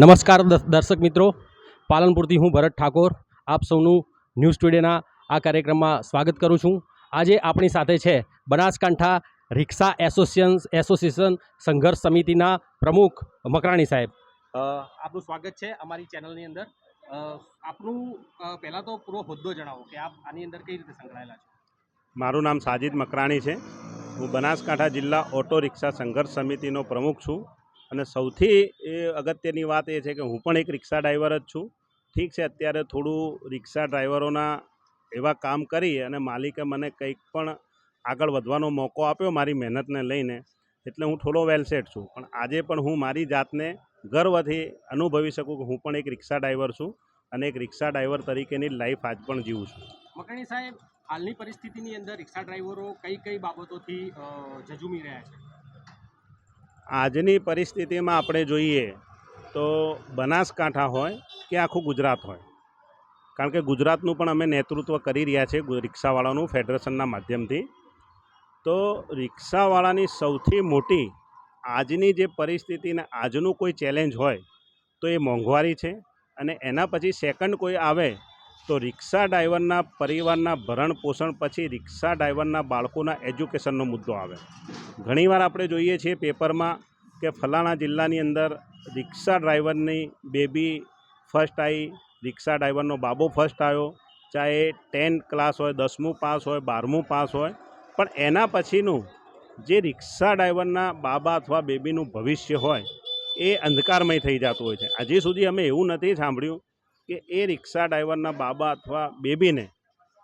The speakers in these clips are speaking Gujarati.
નમસ્કાર દર્શક મિત્રો. પાલનપુરથી હું ભરત ઠાકોર આપ સૌનું ન્યૂઝ ટુડેના આ કાર્યક્રમમાં સ્વાગત કરું છું. આજે આપણી સાથે છે બનાસકાંઠા રિક્ષા એસોસિએશન એસોસિએશન સંઘર્ષ સમિતિના પ્રમુખ મકરાણી સાહેબ. આપનું સ્વાગત છે અમારી ચેનલની અંદર. આપનું પહેલાં તો પૂરો હોદ્દો જણાવો કે આપ આની અંદર કઈ રીતે સંકળાયેલા છો? મારું નામ સાજિદ મકરાણી છે. હું બનાસકાંઠા જિલ્લા ઓટો રિક્ષા સંઘર્ષ સમિતિનો પ્રમુખ છું. અને સૌથી એ અગત્યની વાત એ છે કે હું પણ એક રિક્ષા ડ્રાઈવર જ છું. ઠીક છે, અત્યારે થોડું રિક્ષા ડ્રાઈવરોના એવા કામ કરી અને માલિકે મને કંઈક પણ આગળ વધવાનો મોકો આપ્યો મારી મહેનતને લઈને, એટલે હું થોડો વેલસેટ છું. પણ આજે પણ હું મારી જાતને ગર્વથી અનુભવી શકું કે હું પણ એક રિક્ષા ડ્રાઈવર છું અને એક રિક્ષા ડ્રાઈવર તરીકેની લાઈફ આજ પણ જીવું છું. મકરાણી સાહેબ, હાલની પરિસ્થિતિની અંદર રિક્ષા ડ્રાઈવરો કઈ કઈ બાબતોથી ઝઝૂમી રહ્યા છે? આજની પરિસ્થિતિમાં આપણે જોઈએ તો બનાસકાંઠા હોય કે આખું ગુજરાત હોય. કારણ કે ગુજરાતનું પણ અમે નેતૃત્વ કરી રહ્યા છીએ રિક્ષાવાળાનું ફેડરેશનના માધ્યમથી. તો રિક્ષાવાળાની સૌથી મોટી આજની જે પરિસ્થિતિને આજનું કોઈ ચેલેન્જ હોય તો એ મોંઘવારી છે અને એના પછી સેકન્ડ કોઈ આવે તો રિક્ષા ડ્રાઈવરના પરિવારના ભરણ પોષણ પછી રિક્ષા ડ્રાઈવરના બાળકોના એજ્યુકેશનનો મુદ્દો આવે. ઘણીવાર આપણે જોઈએ છીએ પેપરમાં કે ફલાણા જિલ્લાની અંદર રિક્ષા ડ્રાઈવરની બેબી ફર્સ્ટ આવી રિક્ષા ડ્રાઈવરનો બાબો ફર્સ્ટ આવ્યો, ચાહે ટેન ક્લાસ હોય, દસમું પાસ હોય, બારમું પાસ હોય, પણ એના પછીનું જે રિક્ષા ડ્રાઈવરના બાબા અથવા બેબીનું ભવિષ્ય હોય, એ અંધકારમય થઈ જતું હોય છે. હજી સુધી અમે એવું નથી સાંભળ્યું કે એ રિક્ષા ડ્રાઈવરના બાબા અથવા બેબીને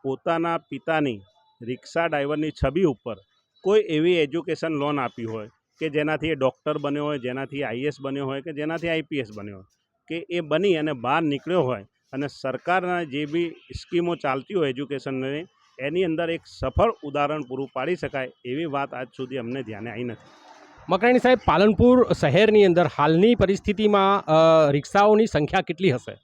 પોતાના પિતાની રિક્ષા ડ્રાઈવરની છબી ઉપર કોઈ એવી એજ્યુકેશન લોન આપી હોય કે જેનાથી એ ડૉક્ટર બન્યો હોય, જેનાથી આઈએસ બન્યો હોય કે જેનાથી આઈપીએસ બન્યો હોય, કે એ બની અને બહાર નીકળ્યો હોય અને સરકારના જે બી સ્કીમો ચાલતી હોય એજ્યુકેશનની, એની અંદર એક સફળ ઉદાહરણ પૂરું પાડી શકાય એવી વાત આજ સુધી અમને ધ્યાને આવી નથી. મકરાણી સાહેબ, પાલનપુર શહેરની અંદર હાલની પરિસ્થિતિમાં રિક્ષાઓની સંખ્યા કેટલી હશે?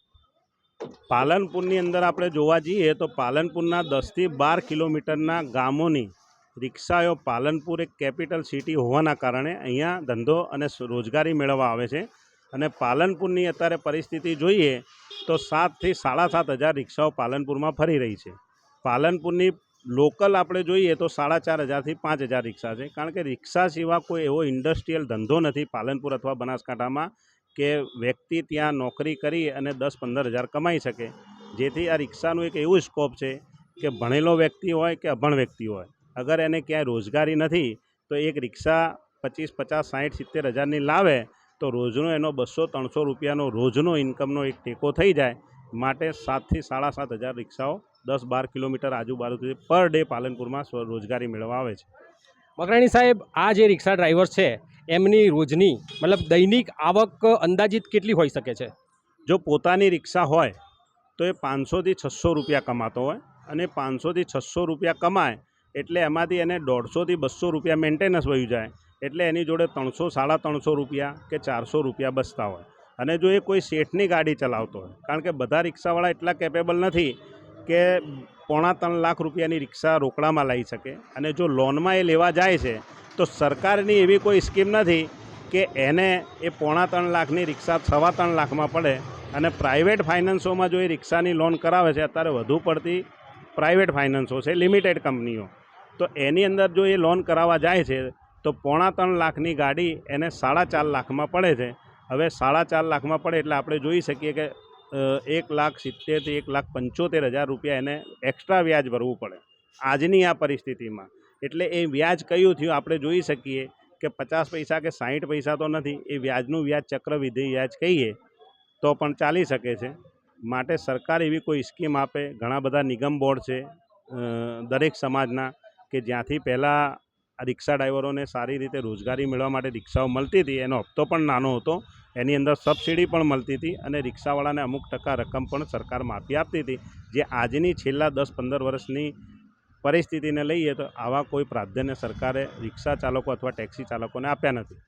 પાલનપુરની અંદર આપણે જોવા જઈએ તો પાલનપુરના દસથી બાર કિલોમીટરના ગામોની રિક્ષાઓ પાલનપુર એક કેપિટલ સિટી હોવાના કારણે અહીંયા ધંધો અને રોજગારી મેળવવા આવે છે. અને પાલનપુરની અત્યારે પરિસ્થિતિ જોઈએ તો સાતથી સાડા સાત હજાર રિક્ષાઓ પાલનપુરમાં ફરી રહી છે. પાલનપુરની લોકલ આપણે જોઈએ તો સાડા ચાર હજારથી પાંચ હજાર રિક્ષા છે. કારણ કે રિક્ષા સિવાય કોઈ એવો ઇન્ડસ્ટ્રીયલ ધંધો નથી પાલનપુર અથવા બનાસકાંઠામાં. કે વ્યક્તિ ત્યાં નોકરી કરી અને દસ પંદર હજાર કમાઈ શકે. જેથી આ રિક્ષાનું એક એવું સ્કોપ છે કે ભણેલો વ્યક્તિ હોય કે અભણ વ્યક્તિ હોય. અગર એને ક્યાંય રોજગારી નથી, તો એક રિક્ષા પચીસ, પચાસ સાઠ સિત્તેર હજારની લાવે, તો રોજનો એનો બસો, ત્રણસો રૂપિયાનો રોજનો ઇન્કમનો એક ટેકો થઈ જાય. માટે સાતથી સાડા સાત હજાર રિક્ષાઓ દસ બાર કિલોમીટર આજુબાજુથી પર ડે પાલનપુરમાં સ્વરોજગારી મેળવવા આવે છે. મકરાણી સાહેબ, આ જે રિક્ષા ડ્રાઈવર છે એમની રોજની, મતલબ દૈનિક આવક અંદાજિત કેટલી હોઈ શકે છે? જો પોતાની રિક્ષા હોય, તો એ પાંચસોથી છસો રૂપિયા કમાતો હોય અને પાંચસોથી છસો રૂપિયા કમાય એટલે એમાંથી એને દોઢસોથી બસો રૂપિયા મેન્ટેનન્સ વયું જાય એટલે એની જોડે ત્રણસો, સાડા ત્રણસો રૂપિયા કે ચારસો રૂપિયા બસતા હોય. અને જો એ કોઈ શેઠની ગાડી ચલાવતો હોય, કારણ કે બધા રિક્ષાવાળા એટલા કેપેબલ નથી કે પોણા ત્રણ લાખ રૂપિયાની રિક્ષા રોકડામાં લાવી શકે અને જો લોનમાં એ લેવા જાય છે તો સરકારની એવી કોઈ સ્કીમ નથી કે એને એ પોણા ત્રણ લાખની રિક્ષા સવા ત્રણ લાખમાં પડે અને પ્રાઇવેટ ફાઇનાન્સોમાં જો એ રિક્ષાની લોન કરાવે છે, અત્યારે વધુ પડતી પ્રાઇવેટ ફાઇનાન્સો છે, લિમિટેડ કંપનીઓ. તો એની અંદર જો એ લોન કરાવવા જાય છે, તો પોણા ત્રણ લાખની ગાડી એને સાડા ચાર લાખમાં પડે છે. હવે સાડા ચાર લાખમાં પડે એટલે આપણે જોઈ શકીએ કે એક લાખ સિત્તેરથી એક લાખ પંચોતેર હજાર રૂપિયા એને એક્સ્ટ્રા વ્યાજ ભરવું પડે. આજની આ પરિસ્થિતિમાં. એટલે એ વ્યાજ કયું થયું આપણે જોઈ શકીએ કે પચાસ પૈસા કે સાહીઠ પૈસા તો નથી, એ વ્યાજનું વ્યાજ ચક્રવિધિ વ્યાજ કહીએ તો પણ ચાલી શકે છે. માટે સરકાર એવી કોઈ સ્કીમ આપે, ઘણા બધા નિગમ બોર્ડ છે દરેક સમાજના કે જ્યાંથી પહેલાં રિક્ષા ડ્રાઈવરોને સારી રીતે રોજગારી મેળવવા માટે રિક્ષાઓ મળતી હતી, એનો હપ્તો પણ નાનો હતો, એની અંદર સબસિડી પણ મળતી હતી અને રિક્ષાવાળાને અમુક ટકા રકમ પણ સરકાર માફી આપતી હતી. જે આજની છેલ્લા દસ પંદર વર્ષની પરિસ્થિતિને લઈએ તો આવા કોઈ પ્રાધાન્ય સરકારે રિક્ષા ચાલકો અથવા ટેક્સી ચાલકોને આપ્યા નથી.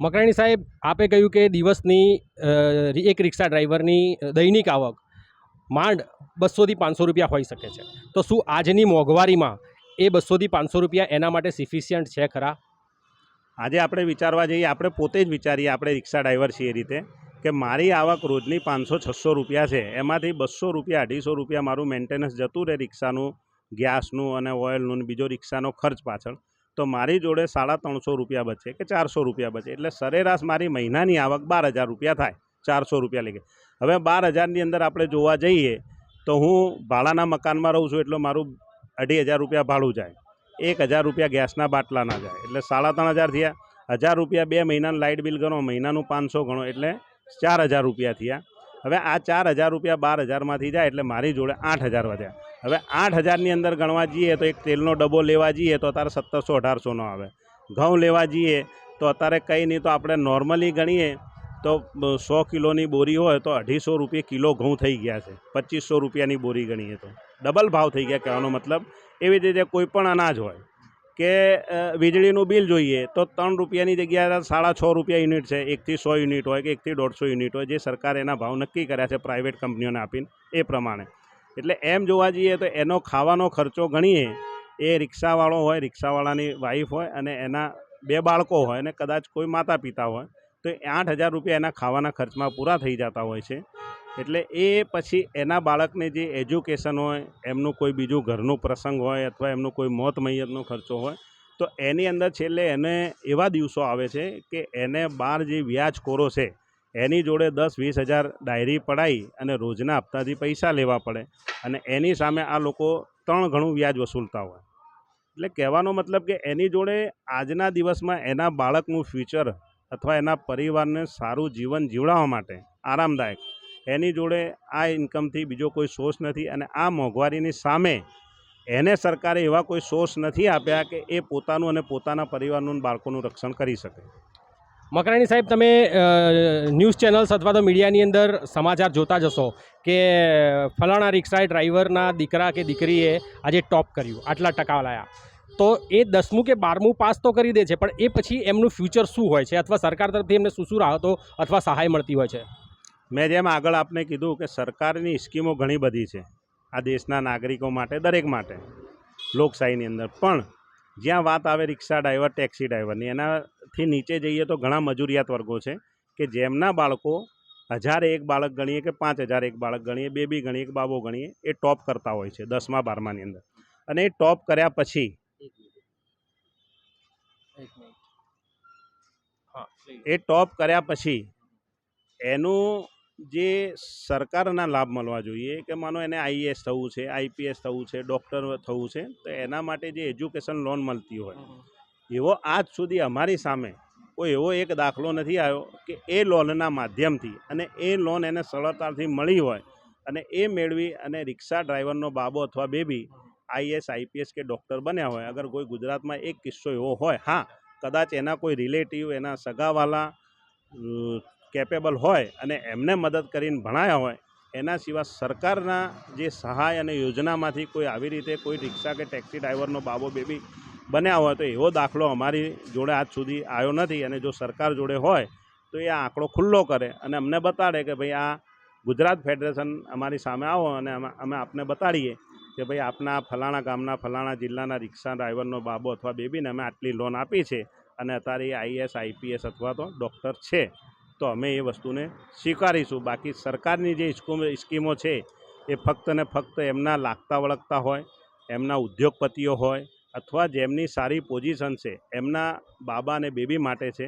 મકરાણી સાહેબ આપે કહ્યું કે દિવસની એક રિક્ષા ડ્રાઈવરની દૈનિક આવક માંડ બસોથી પાંચસો રૂપિયા હોઈ શકે છે. તો શું આજની મોંઘવારીમાં એ બસોથી પાંચસો રૂપિયા એના માટે સિફિશિયન્ટ છે ખરા? આજે આપણે વિચારવા જઈએ આપણે પોતે જ વિચારીએ આપણે રિક્ષા ડ્રાઈવર છીએ એ રીતે કે મારી આવક રોજની પાંચસો છસો રૂપિયા છે એમાંથી બસો રૂપિયા અઢીસો રૂપિયા મારું મેન્ટેનન્સ જતું રહે રિક્ષાનું ગેસનું અને ઓઇલનું બીજો રિક્ષાનો ખર્ચ પાછળ. તો મારી જોડે સાડા ત્રણસો રૂપિયા બચે કે ચારસો રૂપિયા બચે. એટલે સરેરાશ મારી મહિનાની આવક બાર હજાર રૂપિયા થાય. ચારસો રૂપિયા લઈ હવે બાર હજારની અંદર આપણે જોવા જઈએ તો હું ભાડાના મકાનમાં રહું છું એટલે મારું અઢી હજાર રૂપિયા ભાડું જાય. એક હજાર રૂપિયા ગેસના બાટલાના જાય. એટલે સાડા ત્રણ હજાર થયા. હજાર રૂપિયા બે મહિનાનું લાઇટ બિલ ગણો, મહિનાનું પાંચસો ગણો એટલે ચાર હજાર રૂપિયા થયા. હવે આ ચાર હજાર રૂપિયા બાર હજારમાંથી જાય એટલે મારી જોડે આઠ હજાર વધ્યા. હવે આઠ હજારની અંદર ગણવા જઈએ તો એક તેલનો ડબ્બો લેવા જઈએ તો અત્યારે સત્તરસો, અઢારસોનો આવે. ઘઉં લેવા જઈએ તો અત્યારે કંઈ નહીં તો આપણે નોર્મલી ગણીએ તો સો કિલોની બોરી હોય તો અઢીસો રૂપિયા કિલો ઘઉં થઈ ગયા છે. પચીસો રૂપિયાની બોરી ગણીએ તો. ડબલ ભાવ થઈ ગયા કહેવાનો મતલબ. એવી રીતે કોઈ પણ અનાજ હોય કે વીજળીનું બિલ જોઈએ તો ત્રણ રૂપિયાની જગ્યાએ સાડા છ રૂપિયા યુનિટ છે. એકથી સો યુનિટ હોય કે એકથી દોઢસો યુનિટ હોય જે સરકારે એના ભાવ નક્કી કર્યા છે પ્રાઇવેટ કંપનીઓને આપીને એ પ્રમાણે. એટલે એમ જોવા જઈએ તો એનો ખાવાનો ખર્ચો ગણીએ, એ રિક્ષાવાળો હોય, રિક્ષાવાળાની વાઈફ હોય અને એના બે બાળકો હોય અને કદાચ કોઈ માતા પિતા હોય, તો આઠ હજાર રૂપિયા એના ખાવાના ખર્ચમાં પૂરા થઈ જતા હોય છે. એટલે એ પછી એના બાળકને જે એજ્યુકેશન હોય, એમનું કોઈ બીજું ઘરનું પ્રસંગ હોય અથવા એમનું કોઈ મોત મૈયતનો ખર્ચો હોય, તો એની અંદર છેલ્લે એને એવા દિવસો આવે છે કે એને બહાર જે વ્યાજખોરો છે એની જોડે દસ, વીસ હજાર ડાયરી પડાવી અને રોજના હપ્તાથી પૈસા લેવા પડે અને એની સામે આ લોકો ત્રણ ઘણું વ્યાજ વસૂલતા હોય. એટલે કહેવાનો મતલબ કે એની જોડે આજના દિવસમાં એના બાળકનું ફ્યુચર અથવા એના પરિવારને સારું જીવન જીવડાવવા માટે આરામદાયક. એની જોડે આ ઇન્કમથી બીજો કોઈ સોર્સ નથી અને આ મોંઘવારીની સામે એને સરકારે એવા કોઈ સોર્સ નથી આપ્યા કે એ પોતાનું અને પોતાના પરિવારનું બાળકોનું રક્ષણ કરી શકે. મકરાણી સાહેબ, તમે ન્યૂઝ ચેનલ્સ અથવા તો મીડિયાની અંદર સમાચાર જોતા જશો કે ફલાણા રિક્ષા ડ્રાઈવરના દીકરા કે દીકરીએ આજે ટોપ કર્યું, આટલા ટકા લાયા. તો એ દસમું કે બારમું પાસ તો કરી દે છે, પણ એ પછી એમનું ફ્યુચર શું હોય છે? અથવા સરકાર તરફથી એમને શું શું રાહતો અથવા સહાય મળતી હોય છે? મેં જેમ આગળ આપને કીધું કે સરકારની સ્કીમો ઘણી બધી છે, આ દેશના નાગરિકો માટે, દરેક માટે, લોકશાહીની અંદર. પણ જ્યાં વાત આવે રિક્ષા ડ્રાઈવર ટેક્સી ડ્રાઈવરની એનાથી નીચે જઈએ તો ઘણા મજૂરિયાત વર્ગો છે કે જેમના બાળકો હજાર એક બાળક ગણીએ કે પાંચ હજાર એક બાળક ગણીએ બેબી ગણીએ કે બાબો ગણીએ એ ટોપ કરતા હોય છે દસમા બારમાની અંદર. અને એ ટોપ કર્યા પછી એ ટોપ કર્યા પછી એનું જે સરકારના લાભ મળવા જોઈએ કે માનો એને આઈએએસ થવું છે આઈપીએસ થવું છે ડૉક્ટર થવું છે તો એના માટે જે એજ્યુકેશન લોન મળતી હોય એવો આજ સુધી અમારી સામે કોઈ એવો એક દાખલો નથી આવ્યો કે એ લોનના માધ્યમથી અને એ લોન એને સરળતાથી મળી હોય અને એ મેળવી અને રિક્ષા ડ્રાઈવરનો બાબો અથવા બેબી આઈએસ આઈપીએસ કે ડૉક્ટર બન્યા હોય અગર કોઈ ગુજરાતમાં એક કિસ્સો એવો હોય હા કદાચ એના કોઈ રિલેટિવ એના સગાવાલા કેપેબલ હોય અને એમને મદદ કરીને ભણાયા હોય, એના સિવાય સરકારના જે સહાય અને યોજનામાંથી કોઈ આવી રીતે કોઈ રિક્ષા કે ટેક્સી ડ્રાઈવરનો બાબો બેબી બન્યા હોય તો એવો દાખલો અમારી જોડે આજ સુધી આવ્યો નથી અને જો સરકાર જોડે હોય તો એ આંકડો ખુલ્લો કરે અને અમને બતાડે કે ભાઈ આ ગુજરાત ફેડરેશન અમારી સામે આવો અને અમે આપને બતાડીએ કે ભાઈ આપના ફલાણા ગામના ફલાણા જિલ્લાના રિક્ષા ડ્રાઈવરનો બાબો અથવા બેબીને અમે આટલી લોન આપી છે અને અત્યારે આઈએસ, આઈપીએસ અથવા તો ડૉક્ટર છે. તો અમે એ વસ્તુને સ્વીકારીશું. બાકી સરકારની જે સ્કીમો છે, એ ફક્ત ને ફક્ત એમના લાગતા વળગતા હોય, એમના ઉદ્યોગપતિઓ હોય, અથવા જેમની સારી પોઝિશન છે, એમના બાબા અને બેબી માટે છે,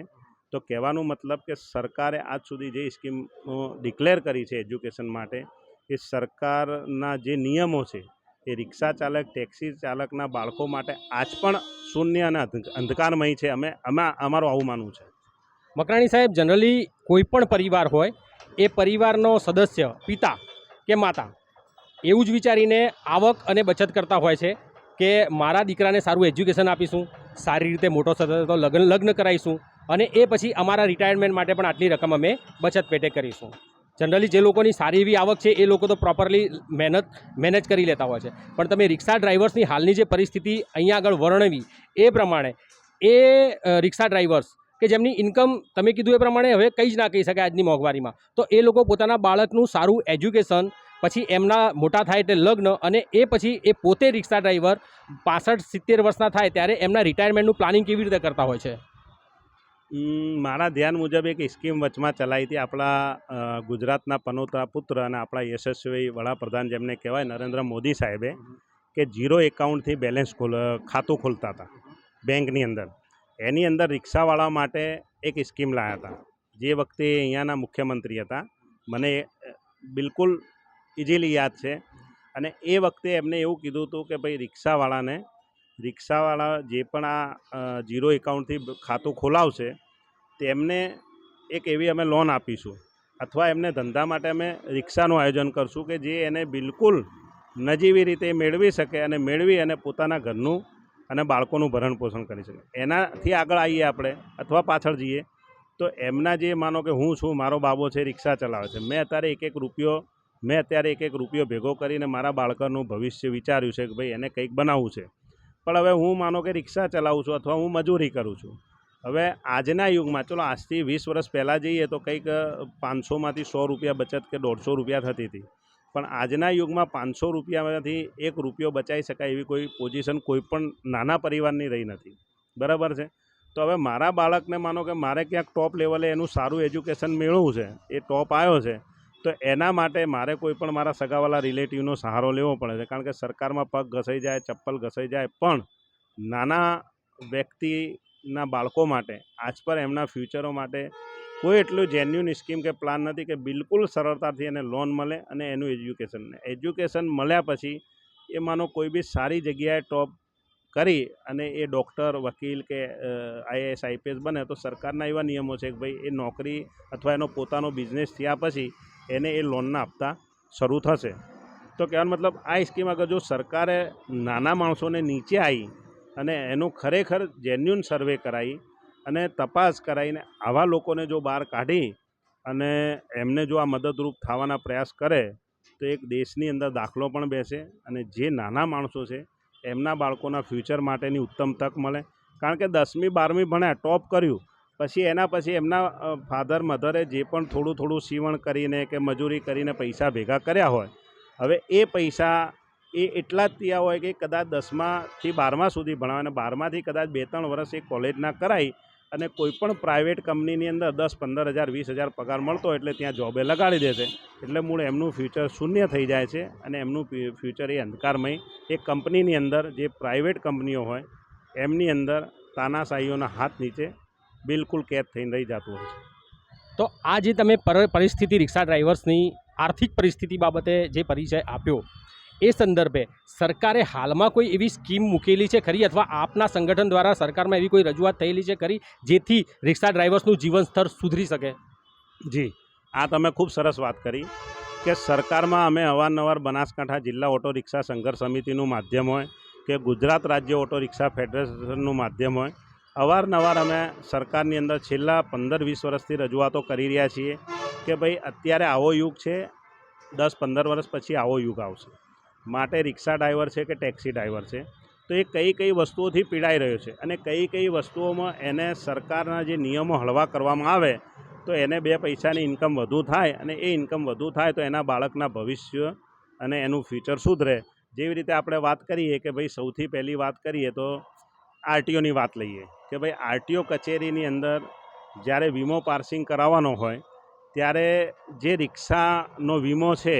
તો કહેવાનું મતલબ કે સરકારે આજ સુધી જે સ્કીમો ડિક્લેર કરી છે એજ્યુકેશન માટે, એ સરકારના જે નિયમો છે, એ રિક્ષા ચાલક, ટેક્સી ચાલકના બાળકો માટે આજ પણ શૂન્ય અને અંધકારમય છે. અમે અમે, અમારું આવું માનવું છે. મકરાણી સાહેબ જનરલી કોઈ પણ પરિવાર હોય, એ પરિવારનો સદસ્ય, પિતા કે માતા, એવું જ વિચારીને આવક અને બચત કરતા હોય છે કે મારા દીકરાને સારું એજ્યુકેશન આપીશું, સારી રીતે મોટો તો લગ્ન લગ્ન કરાવીશું અને એ પછી અમારા રિટાયરમેન્ટ માટે પણ આટલી રકમ અમે બચત પેટે કરીશું. જનરલી જે લોકોની સારી એવી આવક છે, એ લોકો તો પ્રોપરલી મહેનત મેનેજ કરી લેતા હોય છે. પણ તમે રિક્ષા ડ્રાઈવર્સની હાલની જે પરિસ્થિતિ અહીંયા આગળ વર્ણવી, એ પ્રમાણે એ રિક્ષા ડ્રાઈવર્સ કે જેમની ઇન્કમ તમે કીધું એ પ્રમાણે હવે કંઈ જ ના કહી શકાય આજની મોંઘવારીમાં. તો એ લોકો પોતાના બાળકનું સારું એજ્યુકેશન પછી એમના મોટા થાય એટલે લગ્ન અને એ પછી એ પોતે રિક્ષા ડ્રાઈવર પાસઠ, સિત્તેર વર્ષના થાય ત્યારે એમના રિટાયરમેન્ટનું પ્લાનિંગ કેવી રીતે કરતા હોય છે? મારા ધ્યાન મુજબ એક સ્કીમ વચમાં ચલાવી હતી. આપણા ગુજરાતના પનોતા પુત્ર અને આપણા યશસ્વી વડાપ્રધાન જેમને કહેવાય નરેન્દ્ર મોદી સાહેબે, કે જીરો એકાઉન્ટથી બેલેન્સ ખોલ, ખાતું ખોલતા હતા, બેંકની અંદર. એની અંદર રિક્ષાવાળા માટે એક સ્કીમ લાવ્યા હતા. જે વખતે અહીંયાના મુખ્યમંત્રી હતા. મને બિલકુલ ઇઝીલી યાદ છે. અને એ વખતે એમને એવું કીધું હતું કે ભાઈ રિક્ષાવાળાને, રિક્ષાવાળા જે પણ આ જીરો એકાઉન્ટથી ખાતું ખોલાવશે, તેમને એક એવી અમે લોન આપીશું. અથવા એમને ધંધા માટે અમે રિક્ષાનું આયોજન કરશું કે જે એને બિલકુલ નજીવી રીતે મેળવી શકે અને મેળવી અને પોતાના ઘરનું અને બાળકોનું ભરણ પોષણ કરી શકે. એનાથી આગળ આવીએ આપણે અથવા પાછળ જઈએ, તો એમના જે માનો કે હું છું, મારો બાબો છે રિક્ષા ચલાવે છે. મેં અત્યારે એક એક રૂપિયો, મેં અત્યારે એક એક રૂપિયો ભેગો કરીને મારા બાળકનું ભવિષ્ય વિચાર્યું છે કે ભાઈ એને કંઈક બનાવવું છે. પણ હવે હું માનો કે રિક્ષા ચલાવું છું અથવા હું મજૂરી કરું છું. હવે આજના યુગમાં, ચલો આજથી વીસ વર્ષ પહેલાં જઈએ તો કંઈક પાંચસોમાંથી સો રૂપિયા બચત કે દોઢસો રૂપિયા થતી હતી. પણ આજના યુગમાં પાંચસો રૂપિયામાંથી એક રૂપિયો બચાવી શકાય એવી કોઈ પોઝિશન કોઈ પણ નાના પરિવારની રહી નથી. બરાબર છે? તો હવે મારા બાળકને માનો કે મારે ક્યાંક ટોપ લેવલે એનું સારું એજ્યુકેશન મેળવવું છે, એ ટોપ આવ્યો છે, તો એના માટે મારે કોઈ પણ મારા સગાવાલા રિલેટિવનો સહારો લેવો પડે છે. કારણ કે સરકારમાં પગ ઘસાઈ જાય, ચપ્પલ ઘસાઈ જાય, પણ નાના વ્યક્તિના બાળકો માટે, આજ પર એમના ફ્યુચરો માટે કોઈ એટલું જેન્યુન સ્કીમ કે પ્લાન નથી કે બિલકુલ સરળતાથી એને લોન મળે અને એનું એજ્યુકેશન એજ્યુકેશન મળ્યા પછી એ માનો કોઈ બી સારી જગ્યાએ ટોપ કરી અને એ ડૉક્ટર વકીલ કે આઈએએસ આઈપીએસ બને તો સરકારના એવા નિયમો છે કે ભાઈ એ નોકરી અથવા એનો પોતાનો બિઝનેસ થયા પછી એને એ લોનના હપ્તા શરૂ થશે. તો કહેવાનો મતલબ આ સ્કીમ આગળ જો સરકારે નાના માણસોને નીચે આવી અને એનું ખરેખર જેન્યુન સર્વે કરાવી અને તપાસ કરાવીને આવા લોકોને જો બહાર કાઢી અને એમને જો આ મદદરૂપ થવાના પ્રયાસ કરે, તો એક દેશની અંદર દાખલો પણ બેસે અને જે નાના માણસો છે, એમના બાળકોના ફ્યુચર માટેની ઉત્તમ તક મળે. કારણ કે દસમી, બારમી ભણ્યા ટોપ કર્યું, પછી એના પછી એમના ફાધર મધરે જે પણ થોડું થોડું સીવણ કરીને કે મજૂરી કરીને પૈસા ભેગા કર્યા હોય, હવે એ પૈસા એ એટલા જ ત્યાં હોય કે કદાચ દસમાથી બારમા સુધી ભણાવે અને બારમાથી કદાચ બે ત્રણ વર્ષ એ કોલેજના કરાય અને કોઈ પણ પ્રાઇવેટ કંપનીની અંદર દસ પંદર હજાર, વીસ હજાર પગાર મળતો એટલે ત્યાં જોબે લગાડી દેશે. એટલે મૂળ એમનું ફ્યુચર શૂન્ય થઈ જાય છે અને એમનું ફ્યુચર એ અંધકારમય. એ કંપનીની અંદર જે પ્રાઇવેટ કંપનીઓ હોય, એમની અંદર તાનાશાહીઓના હાથ નીચે બિલકુલ કેદ થઈને રહી જતું હોય છે. તો આ જે તમે પર- પરિસ્થિતિ રિક્ષા ડ્રાઈવર્સની આર્થિક પરિસ્થિતિ બાબતે જે પરિચય આપ્યો એ સંદર્ભે સરકારે હાલમાં કોઈ એવી સ્કીમ મૂકેલી છે ખરી અથવા આપના સંગઠન દ્વારા સરકારમાં એવી કોઈ રજૂઆત થયેલી છે ખરી જેથી રિક્ષા ડ્રાઈવર્સનું જીવન સ્તર સુધરી શકે? જી. આ તમે ખૂબ સરસ વાત કરી કે સરકારમાં અમે અવારનવાર બનાસકાંઠા જિલ્લા ઓટો રિક્ષા સંઘર્ષ સમિતિનું માધ્યમ હોય કે ગુજરાત રાજ્ય ઓટો રિક્ષા ફેડરેશનનું માધ્યમ હોય, અવારનવાર અમે સરકારની અંદર છેલ્લા પંદર વીસ વર્ષથી રજૂઆતો કરી રહ્યા છીએ કે ભાઈ અત્યારે આવો યુગ છે, દસ પંદર વર્ષ પછી આવો યુગ આવશે. માટે રિક્ષા ડ્રાઈવર છે કે ટેક્સી ડ્રાઈવર છે, તો એ કઈ કઈ વસ્તુઓથી પીડાઈ રહ્યો છે અને કઈ કઈ વસ્તુઓમાં એને સરકારના જે નિયમો હળવા કરવામાં આવે, તો એને બે પૈસાની ઇન્કમ વધુ થાય અને એ ઇન્કમ વધુ થાય તો એના બાળકના ભવિષ્ય અને એનું ફ્યુચર સુધરે. જેવી રીતે આપણે વાત કરીએ કે ભાઈ સૌથી પહેલી વાત કરીએ તો આરટીઓની વાત લઈએ કે ભાઈ આરટીઓ કચેરીની અંદર જ્યારે વીમો પાર્સિંગ કરાવવાનો હોય, ત્યારે જે રિક્ષાનો વીમો છે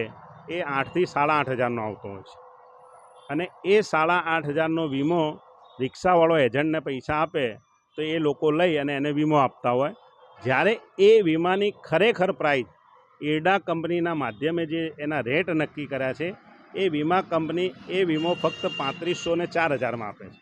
એ આઠથી સાડા આઠ હજારનો આવતો હોય છે. અને એ સાડા આઠ હજારનો વીમો રિક્ષાવાળો એજન્ટને પૈસા આપે તો એ લોકો લઈ અને એને વીમો આપતા હોય. જ્યારે એ વીમાની ખરેખર પ્રાઇસ એરડા કંપનીના માધ્યમે જે એના રેટ નક્કી કર્યા છે, એ વીમા કંપની એ વીમો ફક્ત પાંત્રીસો ને ચાર હજારમાં આપે છે.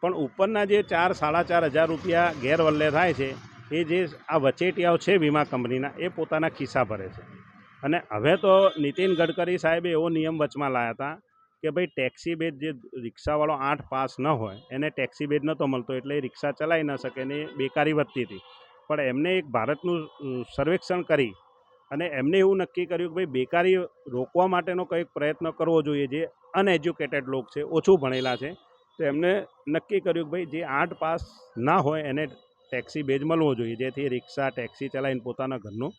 પણ ઉપરના જે ચાર, સાડા ચાર હજાર રૂપિયા ગેરવલ્લે થાય છે, એ જે આ વચેટિયાઓ છે વીમા કંપનીના, એ પોતાના ખિસ્સા ભરે છે. અને હવે તો નીતિન ગડકરી સાહેબે એવો નિયમ વચમાં લાવ્યા હતા કે ભાઈ ટેક્સી બેડ જે રિક્ષાવાળો આઠ પાસ ન હોય, એને ટેક્સી બેડ નહોતો મળતો એટલે એ રિક્ષા ચલાવી ન શકે ને બેકારી વધતી હતી. પણ એમને એક ભારતનું સર્વેક્ષણ કરી અને એમને એવું નક્કી કર્યું કે ભાઈ બેકારી રોકવા માટેનો કંઈક પ્રયત્ન કરવો જોઈએ જે અનએજ્યુકેટેડ લોક છે, ઓછું ભણેલા છે, તો એમને નક્કી કર્યું કે ભાઈ જે આઠ પાસ ના હોય એને ટેક્સી બેજ મળવો જોઈએ, જેથી રિક્ષા, ટેક્સી ચલાવીને પોતાના ઘરનું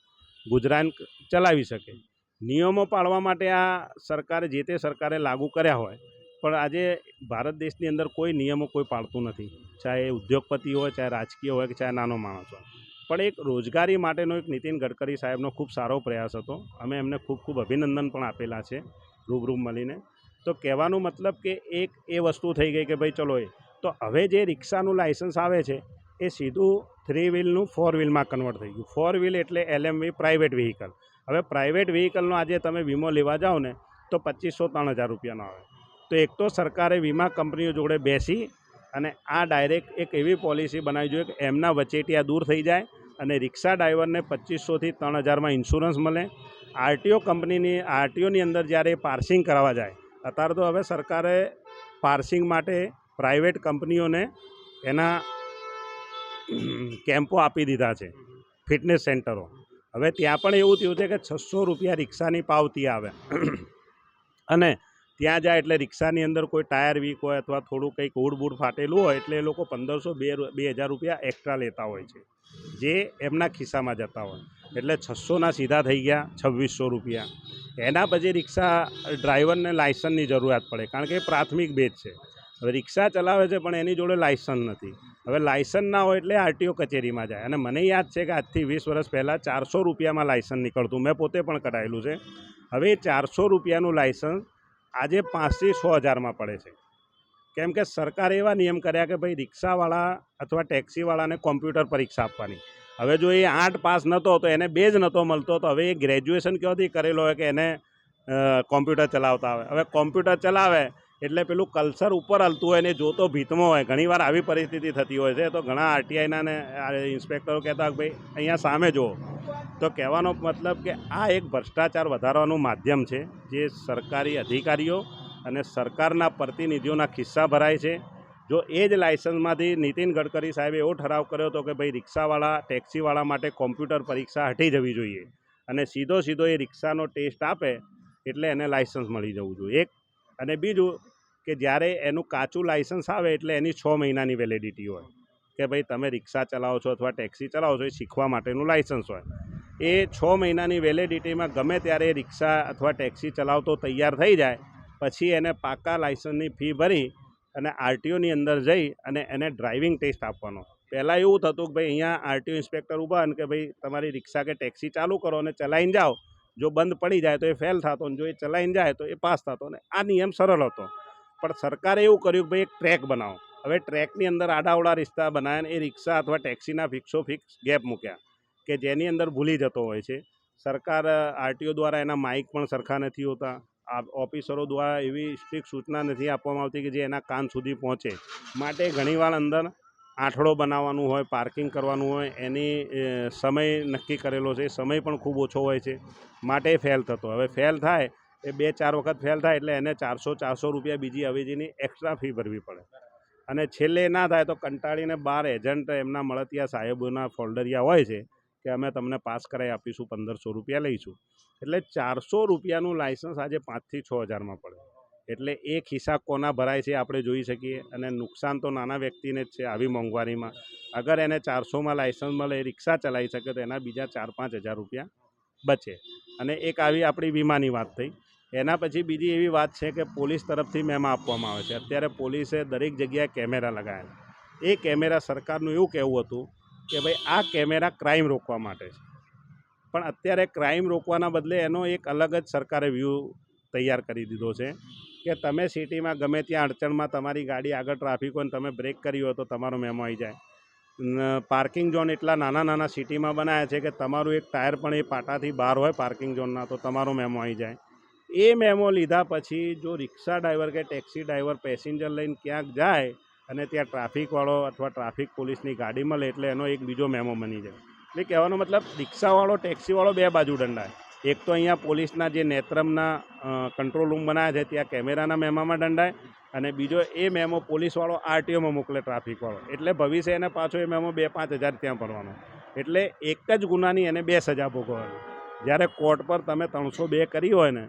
ગુજરાન ચલાવી શકે. નિયમો પાળવા માટે આ સરકારે જે તે સરકારે લાગુ કર્યા હોય, પણ આજે ભારત દેશની અંદર કોઈ નિયમો કોઈ પાળતું નથી. ચાહે ઉદ્યોગપતિ હોય, ચાહે રાજકીય હોય, કે ચાહે નાનો માણસ હોય. પણ એક રોજગારી માટેનો એક નીતિન ગડકરી સાહેબનો ખૂબ સારો પ્રયાસ હતો. અમે એમને ખૂબ ખૂબ અભિનંદન પણ આપેલા છે, રૂબરૂ મળીને. તો કહેવાનો મતલબ કે એક એ વસ્તુ થઈ ગઈ કે ભાઈ ચલો એ. તો હવે જે રિક્ષાનું લાઇસન્સ આવે છે એ સીધું થ્રી વ્હીલનું ફોર વ્હીલમાં કન્વર્ટ થઈ ગયું. ફોર વ્હીલ એટલે એલએમવી પ્રાઇવેટ વ્હીકલ હવે પ્રાઇવેટ વ્હીકલનો આજે તમે વીમો લેવા જાઓ ને, તો પચીસો ત્રણ હજાર રૂપિયાનો આવે. તો એક તો સરકારે વીમા કંપનીઓ જોડે બેસી અને આ ડાયરેક્ટ એક એવી પોલિસી બનાવી જોઈએ કે એમના વચેટિયા દૂર થઈ જાય અને રિક્ષા ડ્રાઈવરને પચીસોથી ત્રણ હજારમાં ઇન્સ્યોરન્સ મળે. આરટીઓ કંપનીની આરટીઓની અંદર જ્યારે પાર્સિંગ કરાવવા જાય, અત્યારે તો હવે સરકારે પાર્સિંગ માટે પ્રાઇવેટ કંપનીઓને એના કેમ્પો આપી દીધા છે. ફિટનેસ સેન્ટરો. હવે ત્યાં પણ એવું થયું છે કે છસો રૂપિયા રિક્ષાની પાવતી આવે. અને ત્યાં જાય એટલે રિક્ષાની અંદર કોઈ ટાયર વીક હોય અથવા થોડું કંઈક ઉડ બૂડ ફાટેલું હોય એટલે એ લોકો પંદરસો બે બે હજાર રૂપિયા એક્સ્ટ્રા લેતા હોય છે. જે એમના ખિસ્સામાં જતા હોય. એટલે છસોના સીધા થઈ ગયા છવ્વીસો રૂપિયા. એના પછી રિક્ષા ડ્રાઈવરને લાયસન્સની જરૂરિયાત પડે. કારણ કે એ પ્રાથમિક બેજ છે. હવે રિક્ષા ચલાવે છે પણ એની જોડે લાયસન્સ નથી. હવે લાયસન્સ ના હોય એટલે આરટીઓ કચેરીમાં જાય. અને મને યાદ છે કે આજથી વીસ વર્ષ પહેલાં ચારસો રૂપિયામાં લાયસન્સ નીકળતું. મેં પોતે પણ કઢાયેલું છે. હવે એ ચારસો રૂપિયાનું લાયસન્સ આજે પાંચથી સો હજારમાં પડે છે. કેમ કે સરકારે એવા નિયમ કર્યા કે ભાઈ રિક્ષાવાળા અથવા ટેક્સીવાળાને કોમ્પ્યુટર પરીક્ષા આપવાની. હવે જો એ આઠ પાસ નહોતો તો એને બે જ નહોતો મળતો, તો હવે એ ગ્રેજ્યુએશન ક્યાંથી કરેલો હોય કે એને કોમ્પ્યુટર ચલાવતા આવે? હવે કોમ્પ્યુટર ચલાવે એટલે પેલું કલ્સર ઉપર હલતું હોય ને જોતો ભીતમાં હોય. ઘણીવાર આવી પરિસ્થિતિ થતી હોય છે. તો ઘણા આરટીઆઈના ને ઇન્સ્પેક્ટરો કહેતા કે ભાઈ, અહીંયા સામે જુઓ. તો કહેવાનો મતલબ કે આ એક ભ્રષ્ટાચાર વધારવાનું માધ્યમ છે, જે સરકારી અધિકારીઓ અને સરકારના પ્રતિનિધિઓના ખિસ્સા ભરાય છે. જો એ જ લાઇસન્સમાંથી નીતિન ગડકરી સાહેબે એવો ઠરાવ કર્યો હતો કે ભાઈ, રિક્ષાવાળા, ટેક્સીવાળા માટે કોમ્પ્યુટર પરીક્ષા હટી જવી જોઈએ અને સીધો સીધો એ રિક્ષાનો ટેસ્ટ આપે એટલે એને લાઇસન્સ મળી જવું જોઈએ. એક અને બીજું કે જ્યારે એનું કાચું લાયસન્સ આવે એટલે એની છ મહિનાની વેલિડિટી હોય. કે ભાઈ તમે રિક્ષા ચલાવો છો અથવા ટેક્સી ચલાવો છો એ શીખવા માટેનું લાયસન્સ હોય. એ છ મહિનાની વેલિડિટીમાં ગમે ત્યારે રિક્ષા અથવા ટેક્સી ચલાવતો તૈયાર થઈ જાય, પછી એને પાકા લાયસન્સની ફી ભરી અને આરટીઓની અંદર જઈ અને એને ડ્રાઇવિંગ ટેસ્ટ આપવાનો. પહેલાં એવું થતું કે ભાઈ અહીંયા આરટીઓ ઇન્સ્પેક્ટર ઊભા અને કે ભાઈ તમારી રિક્ષા કે ટેક્સી ચાલુ કરો અને ચલાવીને જાઓ. જો બંધ પડી જાય તો એ ફેલ થતો અને જો એ ચલાવીને જાય તો એ પાસ થતો અને આ નિયમ સરળ હતો. પણ સરકારે એવું કર્યું કે ભાઈ એક ટ્રેક બનાવો. હવે ટ્રેકની અંદર આડાવડા રિસ્તા બનાવ્યા એ રિક્ષા અથવા ટેક્સીના ફિક્સો ફિક્સ ગેપ મૂક્યા કે જેની અંદર ભૂલી જતો હોય છે. સરકાર આરટીઓ દ્વારા એના માઇક પણ સરખા નથી હોતા. આ ઓફિસરો દ્વારા એવી સ્ટ્રિક્ટ સૂચના નથી આપવામાં આવતી કે જે એના કાન સુધી પહોંચે. માટે ઘણીવાર અંદર આઠડો બનાવવાનું હોય, પાર્કિંગ કરવાનું હોય, એની સમય નક્કી કરેલો છે. સમય પણ ખૂબ ઓછો હોય છે. માટે ફેલ થતો. હવે ફેલ થાય એ બે ચાર વખત ફેલ થાય એટલે એને ચારસો ચારસો રૂપિયા બીજી અવેજીની એક્સ્ટ્રા ફી ભરવી પડે. અને છેલ્લે ના થાય તો કંટાળીને બાર એજન્ટ એમના મળતિયા સાહેબોના ફોલ્ડરિયા હોય છે કે અમે તમને પાસ કરાવી આપીશું, પંદરસો રૂપિયા લઈશું. એટલે ચારસો રૂપિયાનું લાઇસન્સ આજે પાંચથી છ હજારમાં પડે. એટલે એ ખિસ્સા કોના ભરાય છે આપણે જોઈ શકીએ. અને નુકસાન તો નાના વ્યક્તિને જ છે આવી મોંઘવારીમાં. અગર એને ચારસોમાં લાઇસન્સ મળે રિક્ષા ચલાવી શકે તો એના બીજા ચાર પાંચ હજાર રૂપિયા બચે. અને એક આવી આપણી વીમાની વાત થઈ. એના પછી બીજી એવી વાત છે કે પોલીસ તરફથી મેમાં આપવામાં આવે છે. અત્યારે પોલીસે દરેક જગ્યાએ કેમેરા લગાવેલા. એ કેમેરા સરકારનું એવું કહેવું હતું કે ભાઈ, આ કેમેરા ક્રાઇમ રોકવા માટે છે. પણ અત્યારે ક્રાઇમ રોકવાના બદલે એનો એક અલગ જ સરકારે વ્યૂ તૈયાર કરી દીધો છે કે તમે સિટીમાં ગમે ત્યાં અડચણમાં તમારી ગાડી આગળ ટ્રાફિક હોય તમે બ્રેક કરી હોય તો તમારો મેમો આવી જાય. પાર્કિંગ ઝોન એટલા નાના નાના સિટીમાં બનાવ્યા છે કે તમારું એક ટાયર પણ એ પાટાથી બહાર હોય પાર્કિંગ ઝોનના, તો તમારો મેમો આવી જાય. એ મેમો લીધા પછી જો રિક્ષા ડ્રાઈવર કે ટેક્સી ડ્રાઈવર પેસેન્જર લઈને ક્યાંક જાય અને ત્યાં ટ્રાફિકવાળો અથવા ટ્રાફિક પોલીસની ગાડી મળે એટલે એનો એક બીજો મેમો બની જાય. એટલે કહેવાનો મતલબ રિક્ષાવાળો, ટેક્સીવાળો બે બાજુ દંડાય. એક તો અહીંયા પોલીસના જે નેત્રમના કંટ્રોલ રૂમ બનાવ્યા છે ત્યાં કેમેરાના મેમામાં દંડાય અને બીજો એ મેમો પોલીસવાળો આરટીઓમાં મોકલે ટ્રાફિકવાળો. એટલે ભવિષ્ય એને પાછો એ મેમો બે પાંચ હજાર ત્યાં ભરવાનો. એટલે એક જ ગુનાની એને બે સજા ભોગવવાની. જ્યારે કોર્ટ પર તમે ત્રણસો બે કરી હોય ને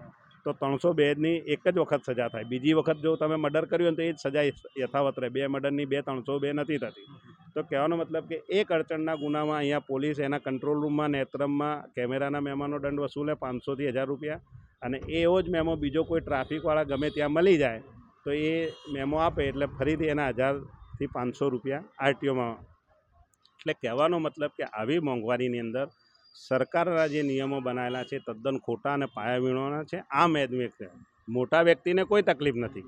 તો ત્રણસો બેની એક જ વખત સજા થાય. બીજી વખત જો તમે મર્ડર કર્યું હોય તો એ જ સજા યથાવત રહે. બે મર્ડરની બે ત્રણસો બે નથી થતી. તો કહેવાનો મતલબ કે એક અડચણના ગુનામાં અહીંયા પોલીસ એના કંટ્રોલ રૂમમાં, નેત્રમમાં, કેમેરાના મેમાનો દંડ વસૂલે પાંચસોથી હજાર રૂપિયા અને એવો જ મેમો બીજો કોઈ ટ્રાફિકવાળા ગમે ત્યાં મળી જાય તો એ મેમો આપે એટલે ફરીથી એના હજારથી પાંચસો રૂપિયા આરટીઓમાં. એટલે કહેવાનો મતલબ કે આવી મોંઘવારીની અંદર સરકારના જે નિયમો બનાવેલા છે, તદ્દન ખોટા અને પાયા પાયાવીણોના છે, આમ આદમી મોટા વ્યક્તિને કોઈ તકલીફ નથી.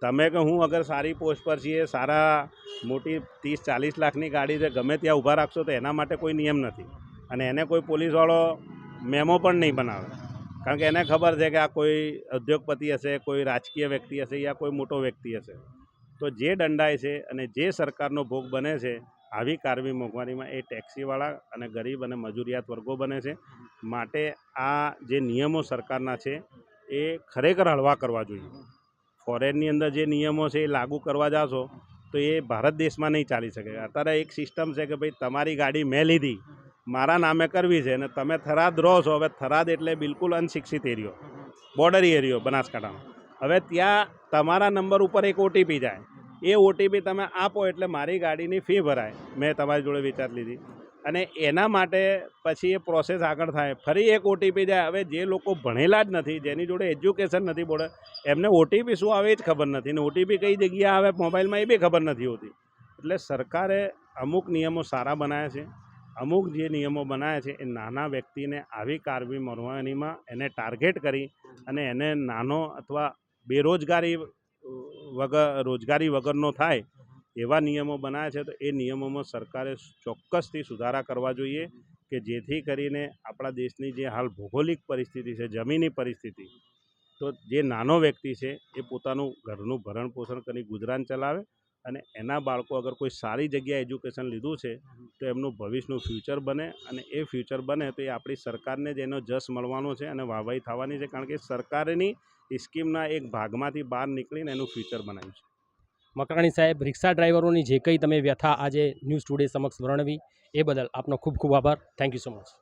તમે કે હું અગર સારી પોસ્ટ પર છીએ, સારા મોટી ત્રીસ, ચાલીસ લાખની ગાડી છે, ગમે ત્યાં ઊભા રાખશો તો એના માટે કોઈ નિયમ નથી. અને એને કોઈ પોલીસવાળો મેમો પણ નહીં બનાવે. કારણ કે એને ખબર છે કે આ કોઈ ઉદ્યોગપતિ હશે, કોઈ રાજકીય વ્યક્તિ હશે યા કોઈ મોટો વ્યક્તિ હશે. તો જે દંડાય છે અને જે સરકારનો ભોગ બને છે આવી કારવી મોંઘવારીમાં એ ટેક્સીવાળા અને ગરીબ અને મજૂરિયાત વર્ગો બને છે. માટે આ જે નિયમો સરકારના છે, એ ખરેખર હળવા કરવા જોઈએ. ફોરેનની અંદર જે નિયમો છે, એ લાગુ કરવા જાશો, તો એ ભારત દેશમાં નહીં ચાલી શકે. અત્યારે એક સિસ્ટમ છે કે ભાઈ, તમારી ગાડી મેં લીધી, મારા નામે કરવી છે અને તમે થરાદ રહો છો. હવે થરાદ એટલે બિલકુલ અનશિક્ષિત એરિયો. બોર્ડર એરિયો બનાસકાંઠાનો. હવે ત્યાં તમારા નંબર ઉપર એક ઓટીપી જાય. એ ઓટીપી તમે આપો એટલે મારી ગાડીની ફી ભરાય. મેં તમારી જોડે વિચાર લીધી. અને એના માટે પછી એ પ્રોસેસ આગળ થાય. ફરી એક ઓટીપી જાય હવે જે લોકો ભણેલા જ નથી, જેની જોડે એજ્યુકેશન નથી બોલે, એમને ઓટીપી શું આવે એ જ ખબર નથી. ને ઓટીપી કઈ જગ્યાએ આવે મોબાઈલમાં એ બી ખબર નથી હોતી. એટલે સરકારે અમુક નિયમો સારા બનાવ્યા છે. અમુક જે નિયમો બનાવ્યા છે, એ નાના વ્યક્તિને આવી કારવી મરવાનીમાં એને ટાર્ગેટ કરી અને એને નાનો અથવા બેરોજગારી વગર, રોજગારી વગરનો થાય, એવા નિયમો બનાવ્યા છે, તો એ નિયમોમાં સરકારે ચોક્કસથી સુધારા કરવા જોઈએ કે જેથી કરીને આપણા દેશની જે હાલ ભૌગોલિક પરિસ્થિતિ છે, જમીની પરિસ્થિતિ, તો જે નાનો વ્યક્તિ છે, એ પોતાનું ઘરનું ભરણ પોષણ કરી ગુજરાન ચલાવે અને એના બાળકો અગર કોઈ સારી જગ્યાએ એજ્યુકેશન લીધું છે, તો એમનું ભવિષ્યનું ફ્યુચર બને અને એ ફ્યુચર બને તો એ આપણી સરકારને જ એનો જસ મળવાનો છે અને વાહવાહી થવાની છે, કારણ કે સરકારની સ્કીમના એક ભાગમાંથી બહાર નીકળીને એનું ફ્યુચર બનાવ્યું છે. મકરાણી સાહેબ, રિક્ષા ડ્રાઈવરોની જે કંઈ તમે વ્યથા આજે ન્યૂઝ ટુડે સમક્ષ વર્ણવી, એ બદલ આપનો ખૂબ ખૂબ આભાર. Thank you so much